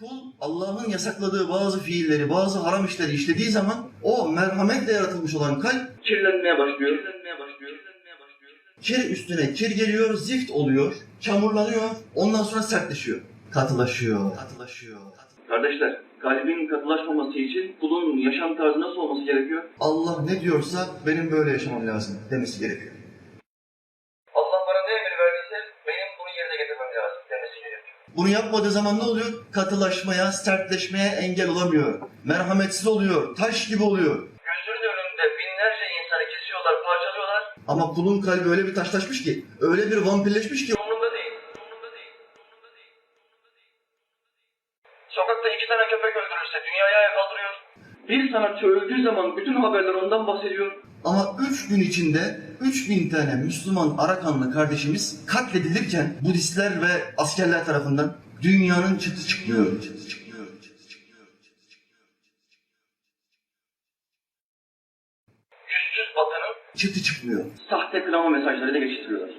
Kul Allah'ın yasakladığı bazı fiilleri, bazı haram işleri işlediği zaman o merhametle yaratılmış olan kalp kirlenmeye başlıyor. Kirlenmeye başlıyor. Kirlenmeye başlıyor. Kir üstüne kir geliyor, zift oluyor, çamurlanıyor, ondan sonra sertleşiyor. Katılaşıyor. Katılaşıyor. Kardeşler, kalbin katılaşmaması için kulun yaşam tarzı nasıl olması gerekiyor? Allah ne diyorsa benim böyle yaşamam lazım demesi gerekiyor. Yerine getirmem lazım demesi gerekiyor. Bunu yapmadığı zaman ne oluyor? Katılaşmaya, sertleşmeye engel olamıyor. Merhametsiz oluyor, taş gibi oluyor. Gözünün önünde binlerce insanı kesiyorlar, parçalıyorlar. Ama kulun kalbi öyle bir taşlaşmış ki, öyle bir vampirleşmiş ki Umurunda değil. Umurunda değil. Umurunda değil. Sokakta iki tane köpek öldürürse dünyayı ayağa kaldırıyor. bir sanatçı öldüğü zaman bütün haberler ondan bahsediyor. Ama üç gün içinde 3000 tane Müslüman Arakanlı kardeşimiz katledilirken Budistler ve askerler tarafından dünyanın çıtı çıkmıyor. Çıtı çıkmıyor. Yüzsüz batının Çıtı çıkmıyor. sahte kınama mesajlarıyla geçiştiriyorlar.